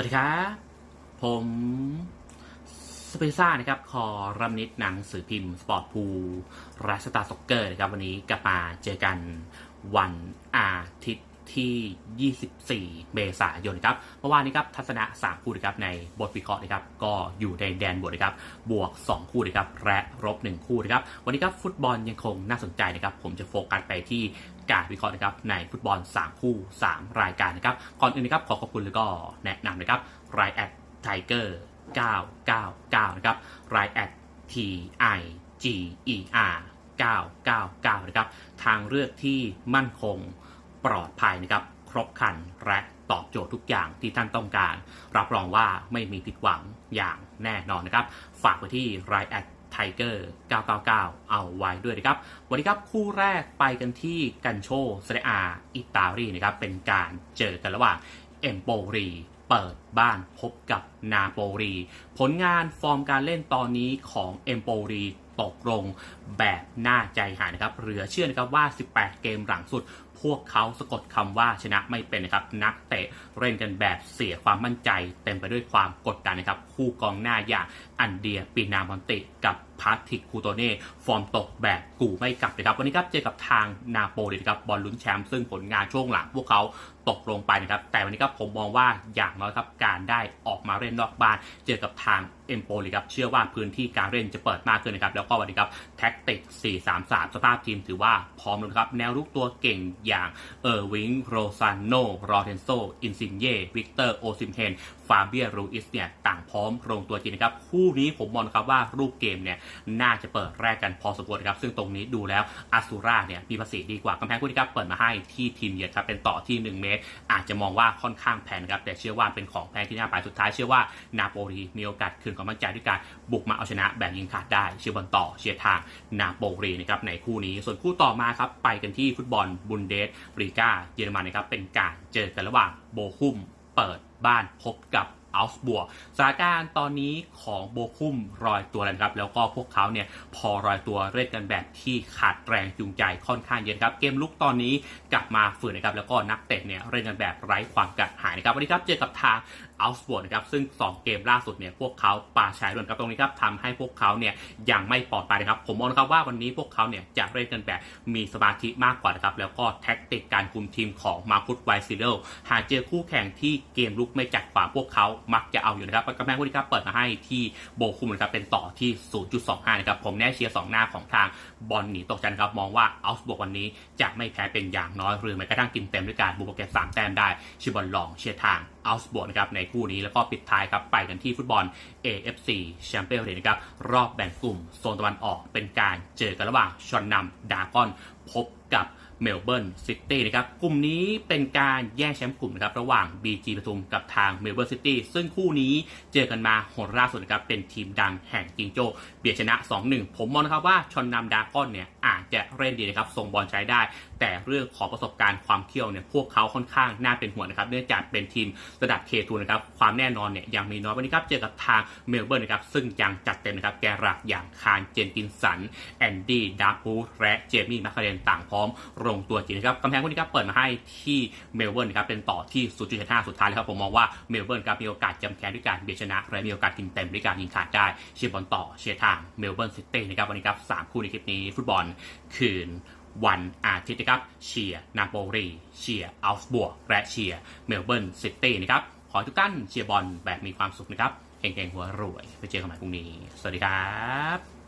วัสดีครับ ผมสเปซ่านะครับ ขอรัมนิดหนังสือพิมพ์ สปอร์ตพูรัสตาร์ซ็อกเกอร์นะครับ วันนี้กลับมาเจอกันวันอาทิตย์ ที่ 24 เมษายนครับเมื่อวานนี้ครับทัศนะ 3 คู่นะครับในบทวิเคราะห์นะครับก็อยู่ในแดนบวกนะครับบวก 2 คู่นะครับและลบ 1 คู่นะครับวันนี้ครับฟุตบอลยังคงน่าสนใจนะครับผมจะโฟกัสไปที่การวิเคราะห์นะครับในฟุตบอล 3 คู่ 3 รายการนะครับก่อนอื่นนะครับขอขอบคุณแล้วก็แนะนำนะครับรายแอดไทเกอร์999 นะครับรายแอด T I G E R 999 นะครับ ทางเลือกที่มั่นคง ปลอดภัยนะครับ ครบคันและตอบโจทย์ทุกอย่างที่ท่านต้องการ รับรองว่าไม่มีผิดหวังอย่างแน่นอนนะครับ ฝากไว้ที่รายแอดไทเกอร์999 เอาไว้ด้วยนะครับ วันนี้ครับคู่แรกไปกันที่กันโชเซเรอาอิตาลีนะครับ เป็นการเจอกันระหว่างเอมโปรีเปิดบ้านพบกับนาโปลีผลงานฟอร์มการเล่นตอนนี้ของเอมโปลี ตกลงแบบน่าใจหายนะครับเหลือเชื่อนะครับว่า 18 เกมหลังสุด พวกเขาสะกดคำว่าชนะไม่เป็นนะครับ นักเตะเล่นกันแบบเสียความมั่นใจ เต็มไปด้วยความกดดันนะครับ คู่กองหน้าอย่างอันเดียปีนามอนติกับพาทิกคูโตเน่ฟอร์มตกแบบกูไม่กลับนะครับ วันนี้ครับเจอกับทางนาโปลีนะครับบอลลุ้นแชมป์ซึ่งผลงานช่วงหลังพวกเขาตกลงไปนะครับ แต่วันนี้ครับผมมองว่าอย่างน้อยครับการได้ออกมาเล่นนอกบ้าน เจอกับทางเอมโปลีครับเชื่อว่าพื้นที่การเล่นจะเปิดมากขึ้นนะครับแล้วก็วันนี้ครับแท็กติก 4-3-3 สภาพทีมถือว่าพร้อมแล้วครับ แนวรุกตัวเก่งอย่างเออร์วิงโรซานโนรอเทนโซ อินซินเย่ วิกเตอร์ โอซิมเฮนฟาเบียรูอิสเนี่ยต่างพร้อมลงตัวจริงนะครับ คู่นี้ผมมองครับว่ารูปเกมเนี่ยน่าจะเปิดแรกกันพอสมควรครับ ซึ่งตรงนี้ดูแล้วอาซูราเนี่ยมีภาษีดีกว่ากำแพงคู่นี้ครับเปิดมาให้ที่ทีมเยือนครับเป็นต่อที่ 1 เมตร อาจจะมองว่าค่อนข้างแพงนครับแต่เชื่อว่าเป็นของแพงที่น่าไปสุดท้ายเชื่อว่านาโปลีมีโอกาสคืนความมั่นใจด้วยการบุกมาเอาชนะแบบยิงขาดได้เชียร์บอลต่อเชียร์ทางนาโปลีนะครับในคู่นี้ ส่วนคู่ต่อมาครับไปกันที่ฟุตบอลบุนเดสบรีกาเยอรมันนะครับเป็นการเจอกันระหว่างโบคุมเปิดบ้านพบกับ อัลส์บัวสถานการณ์ตอนนี้ของโบคุมรอยตัวแล้วครับ แล้วก็พวกเขาเนี่ยพอรอยตัวเล่นกันแบบที่ขาดแรงจูงใจค่อนข้างเยอะครับ เกมลุกตอนนี้กลับมาฝืนนะครับ แล้วก็นักเตะเนี่ยเล่นกันแบบไร้ความกระหายนะครับวันนี้ครับเจอกับทางอัลส์บัวนะครับ ซึ่ง 2 เกมล่าสุดเนี่ยพวกเขาปาชายรวนครับตรงนี้ครับทำให้พวกเขาเนี่ยยังไม่ปลอดภัยนะครับ ผมมองครับว่าวันนี้พวกเขาเนี่ยจะเล่นกันแบบมีสมาธิมากกว่านะครับ แล้วก็แท็กติกการคุมทีมของมาคุตไวซิเดลหากเจอคู่แข่งที่เกมลุกไม่จัดขวางพวกเขามักจะเอาอยู่นะครับกำแพงคู่นี้ครับเปิดมาให้ที่โบคุมนะครับเป็นต่อที่ 0.25 นะครับผมแน่เชียร์ 2 หน้าของทางบอลหนีตกชั้นครับมองว่าอัลส์บวกวันนี้จะไม่แพ้เป็นอย่างน้อยหรือแม้กระทั่งกินเต็มด้วยการบุกโปรแกรม3แต้มได้ชิบอลลองเชียร์ทางอัลส์บวกนะครับในคู่นี้แล้วก็ปิดท้ายครับไปกันที่ฟุตบอล AFC แชมเปี้ยนส์นะครับรอบแบ่งกลุ่มโซนตะวันออกเป็นการเจอกันระหว่างชอนนำดากอนพบกับ เมลเบิร์นซิตี้นะครับกลุ่มนี้เป็นการแย่งแชมป์กลุ่มนะครับระหว่าง BG ปทุมกับทางเมลเบิร์นซิตี้ซึ่งคู่นี้เจอกันมาหนล่าสุดนะครับเป็นทีมดังแห่งจิงโจ้เบียดชนะ 2-1 ผมมองนะครับว่าชอนนำดากอนเนี่ยอาจจะเล่นดีนะครับส่งบอลใช้ได้ แต่เรื่องของประสบการณ์ความเที่ยวเนี่ยพวกเขาค่อนข้างน่าเป็นห่วงนะครับ เนื่องจากเป็นทีมระดับเคทูนะครับความแน่นอนเนี่ยยังมีน้อยวันนี้ครับเจอกับทางเมลเบิร์นนะครับซึ่งยังจัดเต็มนะครับแกหลักอย่างคารเจนกินสันแอนดี้ดาร์บูและเจมี่แมคคาเรนต่างพร้อมลงตัวจริงนะครับกำแพงคนนี้ครับเปิดมาให้ที่เมลเบิร์นนะครับเป็นต่อที่0.5สุดท้ายแล้วครับผมมองว่าเมลเบิร์นครับมีโอกาสจำแพ้ด้วยการเบียดชนะและมีโอกาสกินเต็มด้วยการยิงขาดได้เชียร์บอลต่อเชียร์ทางเมลเบิร์นซิตี้นะครับวันนี้ครับสามคู่ในคลิปนี้ฟุตบอลคืน วันอาทิตย์นะครับเชียร์นาโปลีเชียร์อัลส์บวกและเชียร์เมลเบิร์นซิตี้นะครับขอให้ทุกท่านเชียร์บอลแบบมีความสุขนะครับเก่งๆหัวรวย ไปเจอกันใหม่พรุ่งนี้ สวัสดีครับ